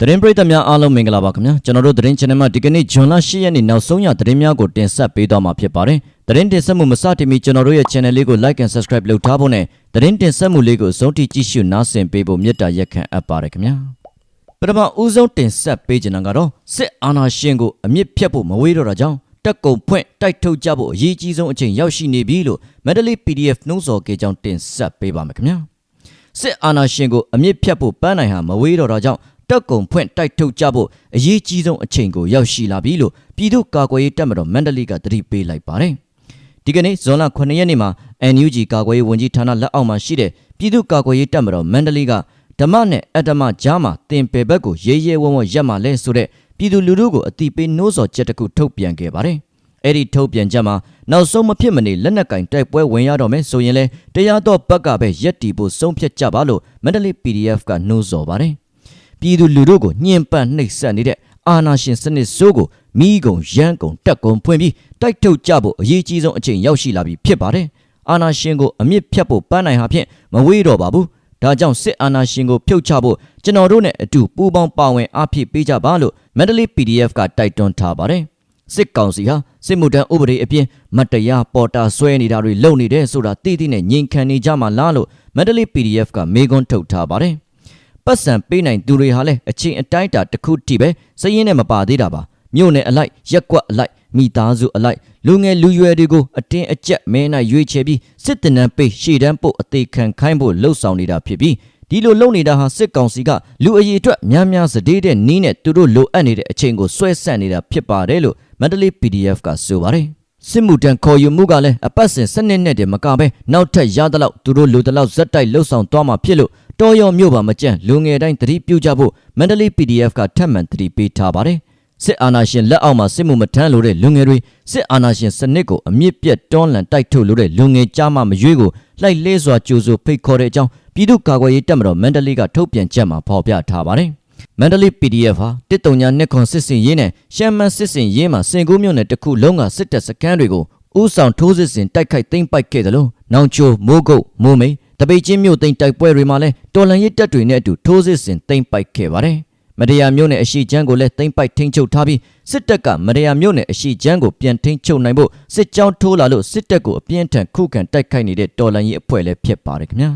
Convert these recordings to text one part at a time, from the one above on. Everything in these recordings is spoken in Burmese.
သတင်းပရိသတ်များအားလုံးမင်္ဂလာပါခင်ဗျာကျွန်တော်တို့သတင်း channel မှာဒီကနေ့ဂျွန်လ10ရက်နေ့နောက်ဆုံးရသတင်းများကိုတင်ဆက်ပေးသွားမှာဖြစ်ပါတယ်သတင်းတင်ဆက်မှုမစတင်မီကျွန်တော်တို့ရဲ့ channel လေးကို like and subscribe လုပ်ထားဖို့နဲ့သတင်းတင်ဆက်မှုလေးကိုအဆုံးထိကြည့်ရှုနားဆင်ပေးဖို့မေတ္တာရက်ခံအပ်ပါတယ်ခင်ဗျာပထမဦးဆုံးတင်ဆက်ပေးချင်တာကတော့စစ်အာဏာရှင်ကိုအမြင့်ဖြတ်ဖို့မဝေးတော့တာကြောင့်တက်ကုံဖွင့်တိုက်ထုတ်ကြဖို့အရေးကြီးဆုံးအချိန်ရောက်ရှိနေပြီလို့ Medley PDF နှုံးဆော်ကေကြောင်းတင်ဆက်ပေးပါမယ်ခင်ဗျာစစ်အာဏာရှင်ကိုအမြင့်ဖြတ်ဖို့ပန်းနိုင်ဟာမဝေးတော့တာကြောင့် တက်ကုံဖွင့်တိုက်ထုတ်ကြဖို့အရေးကြီးဆုံးအချိန်ကိုရောက်ရှိလာပြီလို့ပြည်သူ့ကာကွယ်ရေးတပ်မတော်မန္တလေးကတတိပေးလိုက်ပါတယ်။ဒီကနေ့ဇွန်လ9ရက်နေ့မှာ NUG ကာကွယ်ရေးဝန်ကြီးဌာနလက်အောက်မှာရှိတဲ့ပြည်သူ့ကာကွယ်ရေးတပ်မတော်မန္တလေးကဓမ္မနဲ့အတ္တမကြားမှာတင်ပယ်ဘက်ကိုရေးရဲဝုံဝရက်မှလဲဆိုတဲ့ပြည်သူလူထုကိုအတိပေးနှိုးဆော်ချက်တစ်ခုထုတ်ပြန်ခဲ့ပါတယ်။အဲ့ဒီထုတ်ပြန်ချက်မှာနောက်ဆုံးမဖြစ်မနေလက်နက်ကင်တိုက်ပွဲဝင်ရတော့မယ်ဆိုရင်လဲတရားတော်ဘက်ကပဲရက်တီဖို့ဆုံးဖြတ်ကြပါလို့မန္တလေး PDF ကနှိုးဆော်ပါတယ်။ ပြည်သူလူထုကိုညှဉ်းပန်းနှိပ်စက်နေတဲ့အာဏာရှင်စနစ်ဆိုးကိုမိကုံရမ်းကုံတက်ကုံဖွင့်ပြီးတိုက်ထုတ်ကြဖို့အရေးကြီးဆုံးအချိန်ရောက်ရှိလာပြီဖြစ်ပါတယ်။အာဏာရှင်ကိုအမြင့်ဖြတ်ဖို့ပန်းနိုင်ဟာဖြင့်မဝေးတော့ပါဘူး။ဒါကြောင့်စစ်အာဏာရှင်ကိုဖြုတ်ချဖို့ကျွန်တော်တို့နဲ့အတူပူးပေါင်းပါဝင်အားဖြည့်ပေးကြပါလို့မန္တလေး PDF ကတိုက်တွန်းထားပါတယ်။စစ်ကောင်စီဟာစစ်မှုထမ်းဥပဒေအပြင်မတ်တရားပေါ်တာဆွဲနေတာတွေလုပ်နေတယ်ဆိုတာသိသိနဲ့ငြိမ်ခံနေကြမှာလားလို့မန္တလေး PDF ကမေးခွန်းထုတ်ထားပါတယ်။ ပတ်စံပေးနိုင်သူတွေဟာလည်းအချင်းအတိုင်းတာတစ်ခုတည်းပဲစည်ရင်းနဲ့မပါသေးတာပါမြို့နယ်အလိုက်ရက်ကွက်အလိုက်မိသားစုအလိုက်လူငယ်လူရွယ်တွေကိုအတင်းအကျပ်မဲနိုင်ရွေးချယ်ပြီးစစ်တပ်နန်းပေးရှေ့တန်းပို့အသေးခံခိုင်းဖို့လှုံ့ဆော်နေတာဖြစ်ပြီးဒီလိုလုပ်နေတာဟာစစ်ကောင်စီကလူအရေးအတွက်များများစတဲ့တဲ့နီးနဲ့သူတို့လိုအပ်နေတဲ့အချိန်ကိုဆွဲဆန့်နေတာဖြစ်ပါတယ်လို့မန္တလေး PDF ကဆိုပါတယ်စစ်မှုတန်းခေါ်ယူမှုကလည်းအပတ်စဉ်စနစ်နဲ့တည်းမကပဲနောက်ထပ်ရသလောက်သူတို့လိုသလောက်ဇက်တိုက်လှုပ်ဆောင်သွားမှာဖြစ်လို့ တော်ရောမြို့ပါမကြန့်လူငယ်တိုင်းသတိပြုကြဖို့မန္တလေး PDF ကထပ်မံသတိပေးထားပါတယ်စစ်အာဏာရှင်လက်အောက်မှာစစ်မှုမထမ်းလို့တဲ့လူငယ်တွေစစ်အာဏာရှင်စနစ်ကိုအမြင့်ပြတ်တွန်းလှန်တိုက်ထုတ်လို့တဲ့လူငယ်ကြားမှမရွေးကိုလိုက်လဲစွာကြိုးဆိုဖိတ်ခေါ်တဲ့အကြောင်းပြည်သူ့ကာကွယ်ရေးတပ်မတော်မန္တလေးကထုတ်ပြန်ချက်မှာဖော်ပြထားပါတယ်မန္တလေး PDF ဟာတစ်တုံညာနှစ်ခွန်စစ်စင်ရေးနဲ့ရှမ်းမန်းစစ်စင်ရေးမှာစင်ကူးမြို့နယ်တစ်ခုလုံးကစစ်တပ်စခန်းတွေကိုဥဆောင်ထိုးစစ်စင်တိုက်ခိုက်သိမ်းပိုက်ခဲ့တယ်လို့နောင်ချိုမိုးကုတ်မိုးမိန် တပိတ်ချင်းမြို့သိမ်းတိုက်ပွဲတွေမှာလည်းတော်လန်ရေးတပ်တွေနဲ့အတူထိုးစစ်စင်သိမ်းပိုက်ခဲ့ပါတယ်မတရားမျိုးနဲ့အရှိချမ်းကိုလည်းသိမ့်ပိုက်ထိန်းချုပ်ထားပြီးစစ်တပ်ကမတရားမျိုးနဲ့အရှိချမ်းကိုပြန်ထိန်းချုပ်နိုင်ဖို့စစ်ကြောင်းထိုးလာလို့စစ်တပ်ကိုအပြင်းထန်ခုခံတိုက်ခိုက်နေတဲ့တော်လှန်ရေးအဖွဲ့လည်းဖြစ်ပါတယ်ခင်ဗျာ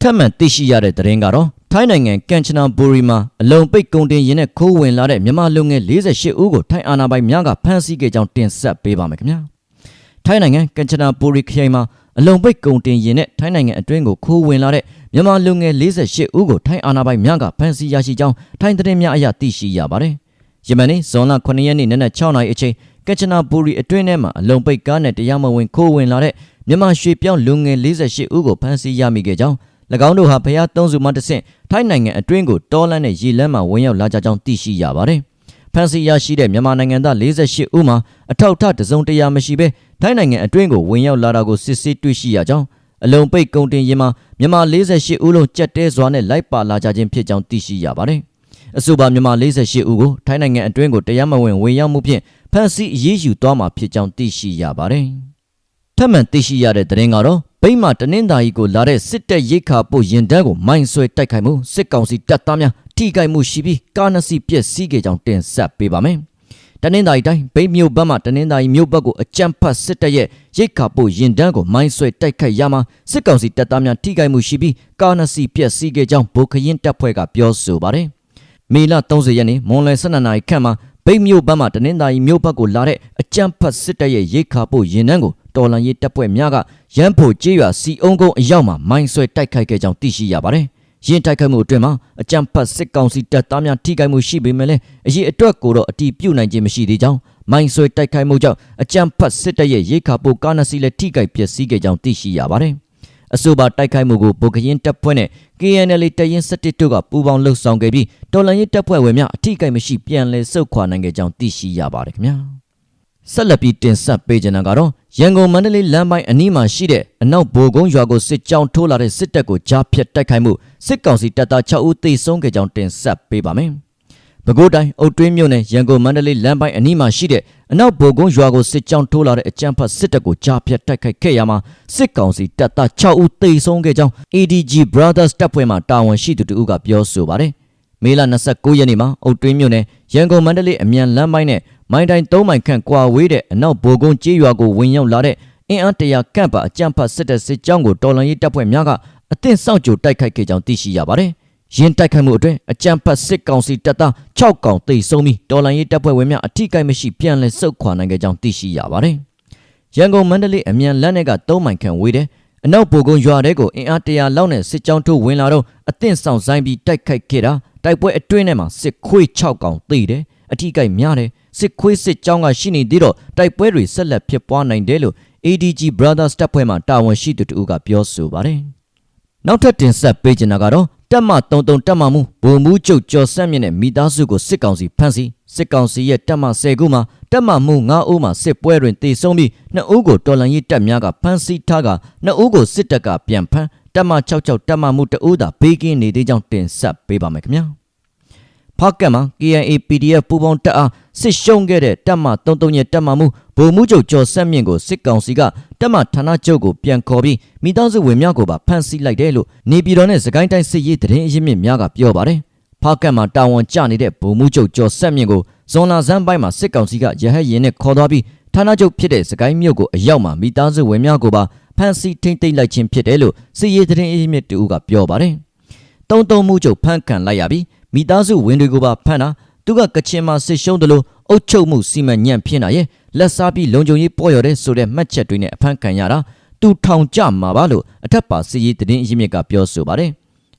ထပ်မံသိရှိရတဲ့သတင်းကတော့ထိုင်းနိုင်ငံကန်ချနာဘူရီမှာအလုံပိတ်ကုန်တင်ရင်နဲ့ခိုးဝင်လာတဲ့မြန်မာလူငယ်48ဦးကိုထိုင်းအာဏာပိုင်များကဖမ်းဆီးခဲ့ကြောင်းတင်ဆက်ပေးပါမယ်ခင်ဗျာထိုင်းနိုင်ငံကန်ချနာဘူရီခရိုင်မှာ အလုံပိတ်ကုန်တင်ရင်နဲ့ထိုင်းနိုင်ငံအတွင်းကိုခိုးဝင်လာတဲ့မြန်မာလူငယ်48ဦးကိုထိုင်းအာဏာပိုင်များကဖမ်းဆီးရရှိကြောင်းထိုင်းသတင်းများအရသိရှိရပါတယ်။ယမန်နေ့ဇွန်လ9ရက်နေ့နနက်6နာရီအချိန်ကချနာပူရီအတွင်းထဲမှာအလုံပိတ်ကားနဲ့တရားမဝင်ခိုးဝင်လာတဲ့မြန်မာရွှေပြောင်းလူငယ်48ဦးကိုဖမ်းဆီးရမိခဲ့ကြောင်း၎င်းတို့ဟာဖျားသုံးစုမှတဆင့်ထိုင်းနိုင်ငံအတွင်းကိုတောလန့်နဲ့ရေလမ်းမှာဝင်ရောက်လာကြကြောင်းသိရှိရပါတယ်။ဖမ်းဆီးရရှိတဲ့မြန်မာနိုင်ငံသား48ဦးမှာအထောက်အထားတစုံတရာမရှိဘဲ ထိုင်းနိုင်ငံအတွင်းကိုဝင်ရောက်လာတာကိုစစ်ဆေးတွေ့ရှိရကြောင်းအလုံပိတ်ကုန်တင်ရင်မှာမြန်မာ48ဦးလုံးကြက်တဲစွာနဲ့လိုက်ပါလာကြခြင်းဖြစ်ကြောင်းသိရှိရပါတယ်။အဆိုပါမြန်မာ48ဦးကိုထိုင်းနိုင်ငံအတွင်းကိုတရားမဝင်ဝင်ရောက်မှုဖြင့်ဖမ်းဆီးအရေးယူသွားမှာဖြစ်ကြောင်းသိရှိရပါတယ်။ထပ်မံသိရှိရတဲ့သတင်းကတော့ဗိမ္မာတနင်္သာရီကိုလာတဲ့စစ်တပ်ရိတ်ခါပို့ရင်တန်းကိုမိုင်းဆွဲတိုက်ခိုက်မှုစစ်ကောင်စီတပ်သားများထိခိုက်မှုရှိပြီးကားနှစ်စီးပျက်စီးခဲ့ကြောင်းတင်ဆက်ပေးပါမယ်။ တနင်္သာရီတိုင်းဗိတ်မြို့ဘက်မှတနင်္သာရီမြို့ဘက်ကိုအကြမ်းဖက်စစ်တပ်ရဲ့ရိတ်ခါပို့ရင်တန်းကိုမိုင်းဆွဲတိုက်ခိုက်ရမှာစစ်ကောင်စီတပ်သားများထိခိုက်မှုရှိပြီးကားနှစ်စီးပျက်စီးခဲ့ကြောင်းဗိုလ်ခရင်တပ်ဖွဲ့ကပြောဆိုပါတယ်။မေလ30ရက်နေ့မွန်လွယ်12နာရီခန့်မှာဗိတ်မြို့ဘက်မှတနင်္သာရီမြို့ဘက်ကိုလာတဲ့အကြမ်းဖက်စစ်တပ်ရဲ့ရိတ်ခါပို့ရင်တန်းကိုတော်လန်ရေးတပ်ဖွဲ့များကရန်ဖို့ကြေးရွာစီအုံကုန်းအရောက်မှာမိုင်းဆွဲတိုက်ခိုက်ခဲ့ကြောင်းသိရှိရပါတယ်။ ရင်းတိုက်ခိုက်မှုအတွင်းမှာအကြမ်းဖက်စစ်ကောင်စီတပ်သားများထိခိုက်မှုရှိပေမဲ့လည်းအရေးအတွက်ကိုတော့အတီးပြုတ်နိုင်ခြင်းမရှိသေးကြောင်းမိုင်းဆွဲတိုက်ခိုက်မှုကြောင့်အကြမ်းဖက်စစ်တပ်ရဲ့ရိတ်ခါပိုကားနစီလည်းထိခိုက်ပျက်စီးခဲ့ကြောင်းသိရှိရပါတယ်။အဆိုပါတိုက်ခိုက်မှုကိုဗိုလ်ကရင်တပ်ဖွဲ့နဲ့ KNL တရင်17တို့ကပူးပေါင်းလှုပ်ဆောင်ခဲ့ပြီးတော်လန်ရေးတပ်ဖွဲ့ဝင်များအထိခိုက်မရှိပြန်လည်ဆုတ်ခွာနိုင်ခဲ့ကြောင်းသိရှိရပါတယ်ခင်ဗျာ။ဆက်လက်ပြီးတင်ဆက်ပေးကြတာကတော့ရန်ကုန်မန္တလေးလမ်းပိုင်းအနီးမှာရှိတဲ့အနောက်ဘိုကုန်းရွာကိုစစ်ကြောင်းထိုးလာတဲ့စစ်တပ်ကိုကြားဖြတ်တိုက်ခိုက်မှု စစ်ကောင်စီတပ်သား6ဦးသေဆုံးခဲ့ကြောင်းတင်ဆက်ပေးပါမယ်။ပဲခူးတိုင်းအုတ်တွင်းမြို့နယ်ရန်ကုန်မန္တလေးလမ်းပိုင်းအနီးမှာရှိတဲ့အနောက်ဘိုကုန်းရွာကိုစစ်ကြောင်းထိုးလာတဲ့အကြမ်းဖက်စစ်တပ်ကိုကြားဖြတ်တိုက်ခိုက်ခဲ့ရမှာစစ်ကောင်စီတပ်သား6ဦးသေဆုံးခဲ့ကြောင်း ADG Brothers တပ်ဖွဲ့မှတာဝန်ရှိသူတို့ကပြောဆိုပါတယ်။မေလ29ရက်နေ့မှာအုတ်တွင်းမြို့နယ်ရန်ကုန်မန္တလေးအမြန်လမ်းပိုင်းနဲ့မိုင်းတိုင်း3မိုင်ခန့်ကွာဝေးတဲ့အနောက်ဘိုကုန်းကျေးရွာကိုဝင်ရောက်လာတဲ့အင်အားတရာကန့်ပါအကြမ်းဖက်စစ်တပ်စစ်ကြောင်းကိုတော်လှန်ရေးတပ်ဖွဲ့များက အသင့်စောင့်ကြိုတိုက်ခိုက်ခဲ့ကြောင်းသိရှိရပါတယ်။ရင်းတိုက်ခိုက်မှုအတွင်းအကြမ်းဖက်စစ်ကောင်စီတပ်သား6កောင်သေဆုံးပြီးတော်လှန်ရေးတပ်ဖွဲ့ဝင်များအထိကိမရှိပြန်လည်ဆုတ်ခွာနိုင်ခဲ့ကြောင်းသိရှိရပါတယ်။ရန်ကုန်မန္တလေးအမြန်လမ်းထဲက3မိုင်ခန့်ဝေးတဲ့အနောက်ဘိုကုန်းရွာတဲကိုအင်အားတရာလောက်နဲ့စစ်ကြောင်းထိုးဝင်လာတော့အသင့်ဆောင်ဆိုင်ပြီးတိုက်ခိုက်ခဲ့တာတိုက်ပွဲအတွင်းထဲမှာစစ်ခွေး6កောင်သေတယ်အထိကိများတယ်စစ်ခွေးစစ်ကြောင်းကရှိနေသေးတော့တိုက်ပွဲတွေဆက်လက်ဖြစ်ပွားနိုင်တယ်လို့ ADG Brothers တပ်ဖွဲ့မှတာဝန်ရှိသူတို့ကပြောဆိုပါတယ်။ နောက်ထပ်တင်ဆက်ပေးချင်တာကတော့တက်မ33တက်မမှုဗိုလ်မှူးချုပ်ကျော်ဆက်မြင့်နဲ့မိသားစုကိုစစ်ကောင်စီဖမ်းဆီးစစ်ကောင်စီရဲ့တက်မ10ခုမှာတက်မမှု9ဦးမှာစစ်ပွဲတွင်တေဆုံးပြီး2ဦးကိုတော်လန်ရေးတပ်များကဖမ်းဆီးထားက2ဦးကိုစစ်တပ်ကပြန်ဖမ်းတက်မ66တက်မမှု2ဦးသာဘေးကင်းနေသေးကြောင်းတင်ဆက်ပေးပါမယ်ခင်ဗျာ။ဖားကတ်မှာ KNA PDF ပူးပေါင်းတပ်အားစစ်ရှုံးခဲ့တဲ့တပ်မ33ရဲ့တပ်မမှုဗိုလ်မှူးချုပ်ကျော်ဆက်မြင့်ကိုစစ်ကောင်စီက တပ်မဌာနချုပ်ကိုပြန်ခေါ်ပြီးမိသားစုဝင်များကိုပါဖမ်းဆီးလိုက်တယ်လို့နေပြည်တော်နဲ့စကိုင်းတိုင်းစစ်ရေးသတင်းအရင်းမြစ်များကပြောပါတယ်။ဖားကတ်မှာတာဝန်ကျနေတဲ့ဗိုလ်မှူးချုပ်ကျော်ဆက်မြင့်ကိုဇွန်လဆန်းပိုင်းမှာစစ်ကောင်စီကရဟတ်ရင်နဲ့ခေါ်သွားပြီးဌာနချုပ်ဖြစ်တဲ့စကိုင်းမြို့ကိုအရောက်မှာမိသားစုဝင်များကိုပါဖမ်းဆီးထိမ့်သိမ်းလိုက်ခြင်းဖြစ်တယ်လို့စစ်ရေးသတင်းအရင်းမြစ်တူကပြောပါတယ်။တုံးတုံးမှုချုပ်ဖမ်းခံလိုက်ရပြီးမိသားစုဝင်တွေကိုပါဖမ်းတာသူကကချင်မှာစစ်ရှုံးတယ်လို့အုတ်ချုပ်မှုစီမံညံ့ဖြစ်နေရဲ့ လက်စားပြီးလုံခြုံရေးပေါ်ရတဲ့ဆိုတဲ့မှတ်ချက်တွေနဲ့အဖမ်းခံရတာသူထောင်ကြမှာပါလို့အထက်ပါစစ်ရေးသတင်းအရင်းမြစ်ကပြောဆိုပါတယ်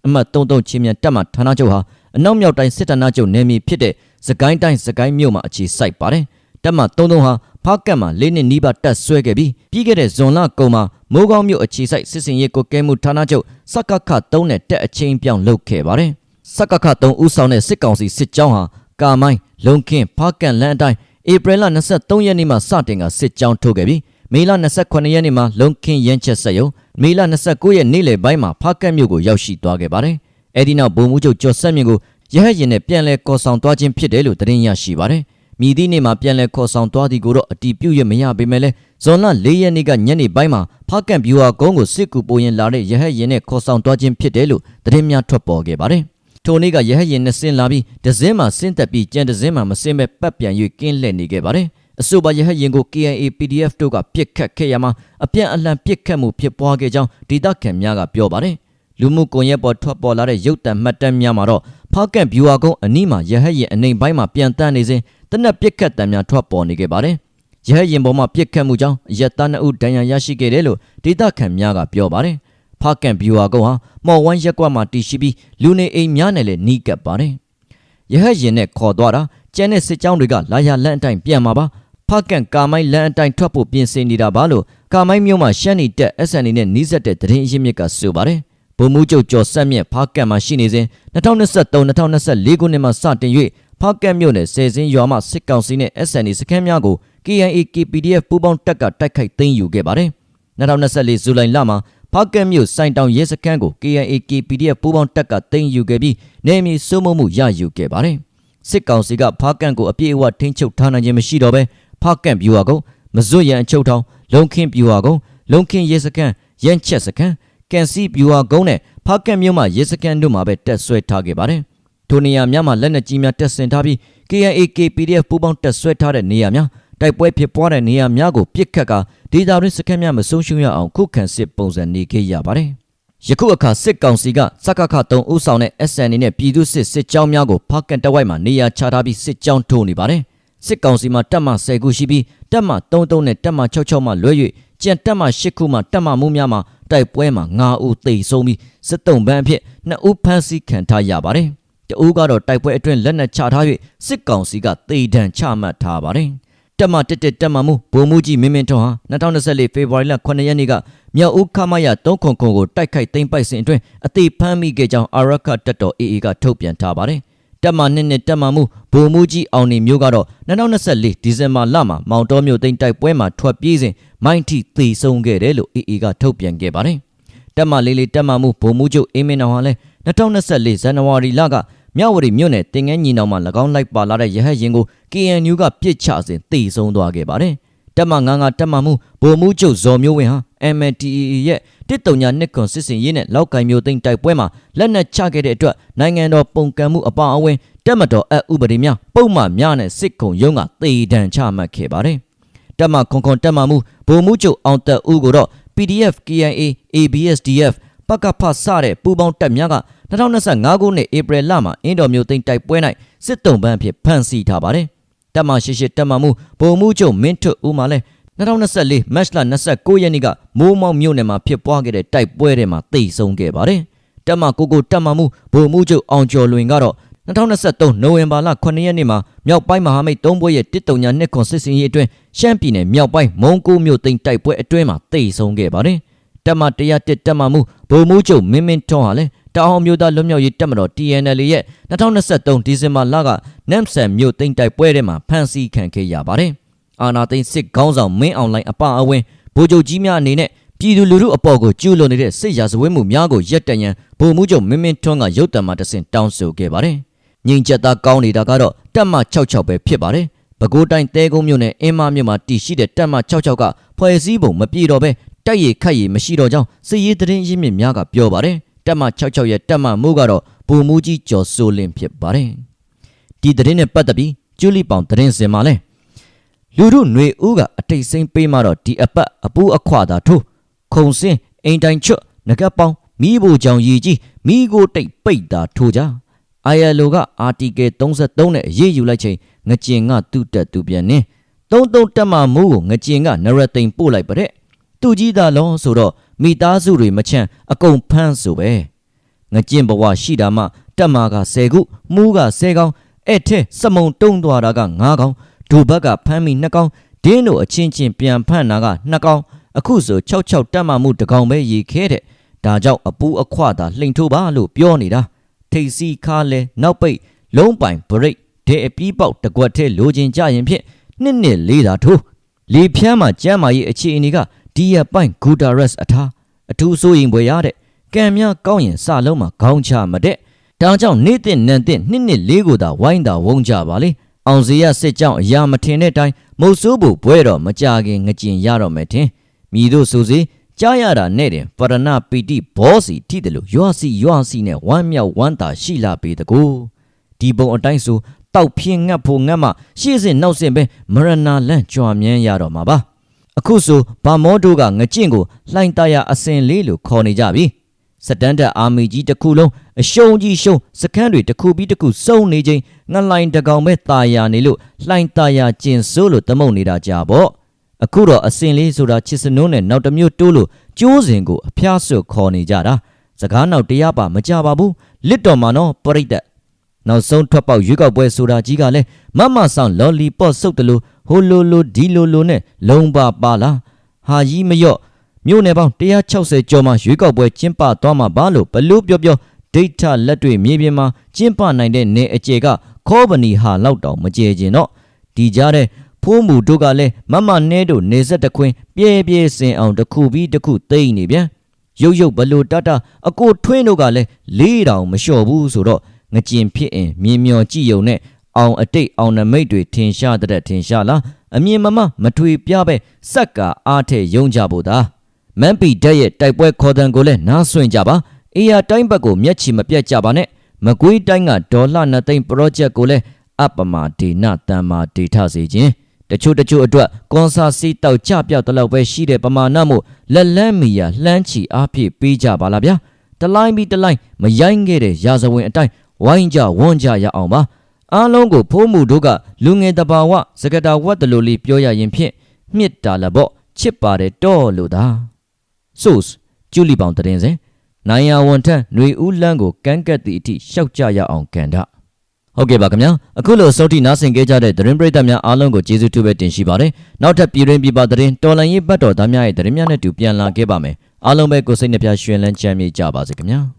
အမှတ်33ချင်းမြန်တက်မှဌာနချုပ်ဟာအနောက်မြောက်တိုင်းစစ်ဌာနချုပ်နယ်မြေဖြစ်တဲ့စကိုင်းတိုင်းစကိုင်းမြို့မှာအခြေစိုက်ပါတယ်တက်မှ33ဟာဖားကတ်မှာ၄နှစ်နီးပါးတက်ဆွဲခဲ့ပြီးပြီးခဲ့တဲ့ဇွန်လကုန်မှာမိုးကောင်းမြို့အခြေစိုက်စစ်စင်ရေးကိုကဲမှုဌာနချုပ်စကခ3နဲ့တက်အချင်းပြောင်းလုပ်ခဲ့ပါတယ်စကခ3ဦးဆောင်တဲ့စစ်ကောင်စီစစ်ကြောင်းဟာကာမိုင်းလုံခင်းဖားကန်လန်အတိုင်း ဧပြီလ23ရက်နေ့မှာစတင်ကစစ်ကြောင်းထုတ်ခဲ့ပြီးမေလ28ရက်နေ့မှာလုံခင်းရမ်းချက်ဆက်ယုံမေလ29ရက်နေ့လယ်ပိုင်းမှာဖားကန်မြို့ကိုရောက်ရှိသွားခဲ့ပါတယ်။အဲဒီနောက်ဗိုလ်မှူးချုပ်ကျော်ဆက်မြင့်ကိုရဟတ်ရင်နဲ့ပြန်လည်ကော်ဆောင်သွားခြင်းဖြစ်တယ်လို့သတင်းရရှိပါတယ်။မြည်သည့်နေ့မှာပြန်လည်ခေါ်ဆောင်သွားသည်ကိုတော့အတီးပြုတ်ရမရပေမဲ့လည်းဇွန်လ၄ရက်နေ့ကညနေပိုင်းမှာဖားကန်ဗျူဟာကုန်းကိုစစ်ကူပိုရင်လာတဲ့ရဟတ်ရင်နဲ့ခေါ်ဆောင်သွားခြင်းဖြစ်တယ်လို့သတင်းများထွက်ပေါ်ခဲ့ပါတယ်။ ထိုနေ့ကရဟရင်နဲ့ဆင်းလာပြီးဒဇင်းမှာဆင်းသက်ပြီးကြံဒဇင်းမှာမဆင်းပဲပတ်ပြန်၍ကင်းလှည့်နေခဲ့ပါတယ်။အဆိုပါရဟရင်ကို KNA PDF တို့ကပြစ်ခတ်ခဲ့ရမှာအပြန်အလှန်ပြစ်ခတ်မှုဖြစ်ပွားခဲ့ကြောင်းဒေသခံများကပြောပါတယ်။လူမှုကွန်ရက်ပေါ်ထွက်ပေါ်လာတဲ့ရုပ်တံမှတ်တမ်းများမှာတော့ဖောက်ကန်ဗျူဟာကုန်းအနီးမှာရဟရင်အနေပိုင်းမှာပြန်တန်းနေစဉ်တနက်ပြစ်ခတ်တံများထွက်ပေါ်နေခဲ့ပါတယ်။ရဟရင်ပေါ်မှာပြစ်ခတ်မှုကြောင့်ရက်သားနှစ်ဦးဒဏ်ရာရရှိခဲ့တယ်လို့ဒေသခံများကပြောပါတယ်။ ဖားကန်ဗျူဟာကုန်းဟာမော်ဝမ်းရက်ကွက်မှာတည်ရှိပြီးလူနေအိမ်များနဲ့လည်းနီးကပ်ပါတယ်။ရဟတ်ရင်နဲ့ခေါ်သွားတာကျန်တဲ့စစ်ကြောင်းတွေကလာရလန့်အတိုင်းပြန်มาပါဖားကန်ကာမိုင်းလန့်အတိုင်းထွက်ဖို့ပြင်ဆင်နေတာပါလို့ကာမိုင်းမြို့မှာရှမ်းနီတက် SND နဲ့နီးစပ်တဲ့သတင်းအရင်းမြစ်ကဆိုပါတယ်။ဗိုလ်မှူးချုပ်ကျော်ဆက်မြင့်ဖားကန်မှာရှိနေစဉ်2023-2024ခုနှစ်မှာစတင်၍ဖားကန်မြို့နယ်ဆယ်စင်းရွာမှစစ်ကောင်စီနဲ့ SND စခန်းများကို KNA KPDF ပူးပေါင်းတပ်ကတိုက်ခိုက်သိမ်းယူခဲ့ပါတယ်။2024ဇူလိုင်လမှာ ဖားကတ်မြို့စိုင်တောင်ရဲစခန်းကို KNA KPDF ပူးပေါင်းတပ်ကသိမ်းယူခဲ့ပြီးနေမြေစိုးမိုးမှုရယူခဲ့ပါတယ်။စစ်ကောင်စီကဖားကတ်ကိုအပြည့်အဝထိန်းချုပ်ထားနိုင်ခြင်းမရှိတော့ဘဲဖားကတ်ဗျူဟာကုန်းမဇွတ်ရန်အချုပ်ထောင်လုံခင်းဗျူဟာကုန်းလုံခင်းရဲစခန်းရန်ချက်စခန်းကန်စီဗျူဟာကုန်းနဲ့ဖားကတ်မြို့မှာရဲစခန်းတို့မှာပဲတက်ဆွဲထားခဲ့ပါတယ်။ထိုနေရာများမှာလက်နက်ကြီးများတက်ဆင်ထားပြီး KNA KPDF ပူးပေါင်းတက်ဆွဲထားတဲ့နေရာများတိုက်ပွဲဖြစ်ပွားတဲ့နေရာများကိုပြစ်ခတ်ကာ ဒေတာရင်းစခန်းများမဆုံးရှုံးရအောင်ခုခံစစ်ပုံစံနေခဲ့ရပါတယ်။ယခုအခါစစ်ကောင်စီကစကခ3ဦးဆောင်တဲ့ SN နဲ့ပြည်သူစစ်စစ်ကြောင်းများကိုဖားကန်တဝိုက်မှာနေရာချထားပြီးစစ်ကြောင်းထိုးနေပါတယ်။စစ်ကောင်စီမှာတပ်မ10ခုရှိပြီးတပ်မ33နဲ့တပ်မ66မှလွဲ၍ကြံတပ်မ8ခုမှတပ်မမှုများမှာတိုက်ပွဲမှာ9ဦးသေဆုံးပြီးစစ်တုံးပန်းအဖြစ်2ဦးဖမ်းဆီးခံထားရပါတယ်။တဦးကတော့တိုက်ပွဲအတွင်းလက်နက်ချထား၍စစ်ကောင်စီကတေဒဏ်ချမှတ်ထားပါတယ်။ တက်မတက်တက်တက်မမှုဗိုလ်မှူးကြီးမင်းမင်းထွန်းဟာ2024ဖေဖော်ဝါရီလ9ရက်နေ့ကမြောက်ဦးခမရ3ခုခုကိုတိုက်ခိုက်သိမ်းပိုက်စဉ်အတွင်းအသေးဖမ်းမိခဲ့ကြောင်းအာရခတက်တော် AA ကထုတ်ပြန်ထားပါတယ်။တက်မနှစ်နှစ်တက်မမှုဗိုလ်မှူးကြီးအောင်နေမျိုးကတော့2024ဒီဇင်ဘာလမှာမောင်တော်မြို့သိမ်းတိုက်ပွဲမှာထွက်ပြေးစဉ်မိုင်းထိသေဆုံးခဲ့တယ်လို့ AA ကထုတ်ပြန်ခဲ့ပါတယ်။တက်မလေးလေးတက်မမှုဗိုလ်မှူးချုပ်အေးမင်းအောင်ဟာလည်း2024ဇန်နဝါရီလက မြဝတီမြို့နယ်တင်ငန်းညီနောင်မှာ၎င်းလိုက်ပါလာတဲ့ရဟတ်ရင်ကို KNU ကပြစ်ချစဉ်တိတ်ဆုံးသွားခဲ့ပါတယ်။တက်မ99တက်မမှုဗိုလ်မှူးချုပ်ဇော်မျိုးဝင်းဟာ MNTAA ရဲ့တစ်တုံညာနှစ်ခွန်စစ်စင်ရေးနဲ့လောက်ကင်မျိုးသိန်းတိုက်ပွဲမှာလက်နက်ချခဲ့တဲ့အတွက်နိုင်ငံတော်ပုံကံမှုအပါအဝင်တက်မတော်အဥပဒေများပုံမှန်များနဲ့စစ်ခုံရုံးကသေဒဏ်ချမှတ်ခဲ့ပါတယ်တက်မခွန်ခွန်တက်မမှုဗိုလ်မှူးချုပ်အောင်တက်ဦးကိုတော့ PDF KIA ABSDF ပကဖဆတဲ့ပူပေါင်းတပ်များက2025ခုနှစ်ဧပြီလမှာအင်းတော်မျိုးသိန်းတိုက်ပွဲ၌စစ်တုံးပန်းအဖြစ်ဖမ်းဆီးထားပါတယ်တက်မရှိရှိတက်မမှုဗိုလ်မှူးချုပ်မင်းထွတ်ဦးမှလည်း2024မတ်လ29ရက်နေ့ကမိုးမောက်မြို့နယ်မှာဖြစ်ပွားခဲ့တဲ့တိုက်ပွဲတွေမှာတိတ်ဆုံးခဲ့ပါတယ်။တက်မကိုကိုတက်မမှုဗိုလ်မှူးချုပ်အောင်ကျော်လွင်ကတော့2023နိုဝင်ဘာလ9ရက်နေ့မှာမြောက်ပိုင်းမဟာမိတ်၃ဘွဲ့ရဲ့တစ်တုံညာနှစ်ခွန်စစ်စင်ရေးအတွင်းရှမ်းပြည်နယ်မြောက်ပိုင်းမုံကိုမြို့သိမ်းတိုက်ပွဲအတွင်းမှာတိတ်ဆုံးခဲ့ပါတယ်။ တက်မ101တက်မမှုဗိုလ်မှူးချုပ်မင်းမင်းထွန်းဟာလည်းတောင်အောင်မျိုးသားလွတ်မြောက်ရေးတပ်မတော် TNL ရဲ့2023ဒီဇင်ဘာလကနမ်ဆန်မြို့သိမ်းတိုက်ပွဲထဲမှာဖမ်းဆီးခံခဲ့ရပါတယ်။အာနာသိန်းစစ်ခေါင်းဆောင်မင်းအောင်လိုင်းအပအဝင်ဗိုလ်ချုပ်ကြီးများအနေနဲ့ပြည်သူလူထုအပေါ်ကိုကျူးလွန်နေတဲ့စစ်ရာဇဝတ်မှုများကိုရပ်တန့်ရန်ဗိုလ်မှူးချုပ်မင်းမင်းထွန်းကရုတ်တံမှာတဆင့်တောင်းဆိုခဲ့ပါတယ်။ငြိမ်ချက်သားကောင်းနေတာကတော့တပ်မ66ပဲဖြစ်ပါတယ်။ပဲခူးတိုင်းတဲကုန်းမြို့နယ်အင်းမမြို့မှာတည်ရှိတဲ့တပ်မ66ကဖွဲ့စည်းပုံမပြေတော့ပဲ တိုက်ရခတ်ရမရှိတော့ကြောင်းစစ်ရေးသတင်းရင်းမြစ်များကပြောပါတယ်။တပ်မ66ရဲ့တပ်မမှုကတော့ဗိုလ်မှူးကြီးကျော်စိုးလင်းဖြစ်ပါတယ်။ဒီသတင်းနဲ့ပတ်သက်ပြီးကျူလီပေါင်သတင်းစင်မှာလဲလူတို့ຫນွေဦးကအတိတ်စိမ့်ပေးမှတော့ဒီအပတ်အပူအခွာသာထိုးခုံစင်းအိမ်တိုင်ချွတ်ငကက်ပေါင်းမိဖို့ကြောင့်ရည်ကြီးမိကိုတိတ်ပိတ်တာထိုးကြအိုင်အလိုကအာတီကယ်33နဲ့အရေးယူလိုက်ချိန်ငကျင်ကသူ့တက်သူပြန်နေ33တက်မှမိုးကိုငကျင်ကနရသိန်ပို့လိုက်ပါတဲ့ သူကြီးသားလုံးဆိုတော့မိသားစုတွေမချမ်းအကုန်ဖမ်းဆိုပဲငကျင်ဘဝရှိတာမှတက်မာက10ခုမူးက10ကောင်အဲ့ထဲစမုံတုံးသွားတာက9ကောင်ဒိုဘက်ကဖမ်းမိ2ကောင်ဒင်းတို့အချင်းချင်းပြန်ဖမ်းတာက2ကောင်အခုဆို66တက်မှမှုတကောင်ပဲရေခဲတဲ့ဒါကြောင့်အပူအခွသာလှိန်ထိုးပါလို့ပြောနေတာထိတ်စီခါလဲနောက်ပိတ်လုံးပိုင်ဘရိတ်ဒဲအပီးပေါက်တကွက်ထဲလိုချင်ကြရင်ဖြင့်နှစ်နှစ်လေးသာထိုးလေဖြန်းမှာကျမ်းမာရေးအခြေအနေက ဒီရပိုင်ဂူတာရက်စ်အထားအထူးစိုးရင်ပွဲရတဲ့ကံများကောင်းရင်စလုံးမှာခေါင်းချမတဲ့ဒါကြောင့်နေ့တင်နန်တင်နှစ်နှစ်လေးကိုသာဝိုင်းတာဝုန်းကြပါလေအောင်စီရစစ်ကြောင့်အရာမထင်တဲ့အတိုင်းမုတ်ဆိုးဖို့ဘွဲတော့မကြခင်ငကျင်ရတော့မယ်ထင်မိတို့ဆိုစီကြားရတာနဲ့တင်ပရဏပီတိဘောစီထိတယ်လို့ရွာစီရွာစီနဲ့ဝမ်းမြောက်ဝမ်းသာရှိလာပေတကူဒီပုံအတိုင်းဆိုတောက်ဖြင်းငတ်ဖို့ငတ်မှရှေ့စဉ်နောက်စဉ်ပဲမရဏလန့်ကြွမြန်းရတော့မှာပါ အခုဆိုဗမောဒိုကငကျင့်ကိုလှိုင်းတရအစင်လေးလို့ခေါ်နေကြပြီစတန်ဒတ်အာမီကြီးတစ်ခုလုံးအရှုံးကြီးရှုံးစခန်းတွေတစ်ခုပြီးတစ်ခုစုံနေချင်းငလှိုင်းတကောင်ပဲตายာနေလို့လှိုင်းตายာကျင်စိုးလို့တမုံနေတာကြပေါ့အခုတော့အစင်လေးဆိုတာချစ်စနိုးနဲ့နောက်တစ်မျိုးတိုးလို့ကျိုးစင်ကိုအဖျားဆွခေါ်နေကြတာစကားနောက်တရားပါမကြပါဘူးလစ်တော်မှာနော်ပရိသတ်နောက်ဆုံးထွက်ပေါက်ရွေးကောက်ပွဲဆိုတာကြီးကလည်းမမဆောင်လော်လီပေါ့ဆုပ်တလို့ ဟိုလိုလိုဒီလိုလိုနဲ့လုံပါပါလားဟာကြီးမယော့မြို့နယ်ပေါင်း160ကျော်မှရွေးကောက်ပွဲကျင်းပသွားမှာပါလို့ဘလို့ပြောပြောဒိတ်ထလက်တွေ့မြေပြင်မှာကျင်းပနိုင်တဲ့နေအကျေကခေါပနီဟာလောက်တောင်မကျေကျင်တော့ဒီကြားတဲ့ဖိုးမူတို့ကလည်းမမနဲတို့နေဆက်တခွင်းပြဲပြဲစင်အောင်တစ်ခုပြီးတစ်ခုသိမ့်နေပြန်ရုပ်ရုပ်ဘလို့တတအကိုထွင်းတို့ကလည်းလေးတောင်မလျှော့ဘူးဆိုတော့ငကျင်ဖြစ်ရင်မြင်မျောကြည့်ုံနဲ့ အောင်အတိတ်အောင်နမိတ်တွေထင်ရှားတဲ့ထင်ရှားလားအမြင်မမမထွေပြပဲစက်ကအားထဲယုံကြဖို့သာမန်ပီတက်ရဲ့တိုက်ပွဲခေါ်တံကိုလည်းနားဆွင့်ကြပါအေယာတိုင်းဘက်ကိုမျက်ချီမပြတ်ကြပါနဲ့မကွေးတိုင်းကဒေါ်လာနှစ်သိန်း project ကိုလည်းအပမာဒေနတန်မာဒေထစေခြင်းတချို့တချို့အတွက်ကွန်ဆာစီတောက်ကြပြောက်တလောက်ပဲရှိတဲ့ပမာဏမို့လက်လန်းမီယာလှမ်းချီအားဖြည့်ပေးကြပါလားဗျာတလိုင်းပြီးတလိုင်းမရိုင်းခဲ့တဲ့ရာဇဝင်အတိုင်းဝိုင်းကြဝန်းကြရအောင်ပါ အားလုံးကိုဖိုးမှုတို့ကလူငယ်တဘာဝစကတာဝတ်တလူလေးပြောရရင်ဖြင့်မြစ်တာလပေါ့ချစ်ပါတယ်တော့လို့သာ source ကျူလီပေါင်တရင်စင်နိုင်ယာဝန်ထက်ຫນွေဦးလန်းကိုကန်းကက်သည့်အထိရှောက်ကြရအောင်ကန်တာဟုတ်ကဲ့ပါခင်ဗျာအခုလိုစောတိနားဆင်ကြကြတဲ့သတင်းပရိသတ်များအားလုံးကိုကျေးဇူးတူပဲတင်ရှိပါတယ်နောက်ထပ်ပြည်တွင်းပြည်ပသတင်းတော်လန်ရေးဘတ်တော်သားများရဲ့သတင်းများနဲ့တူပြန်လာခဲ့ပါမယ်အားလုံးပဲကိုစိတ်နှပြရွှင်လန်းချမ်းမြေ့ကြပါစေခင်ဗျာ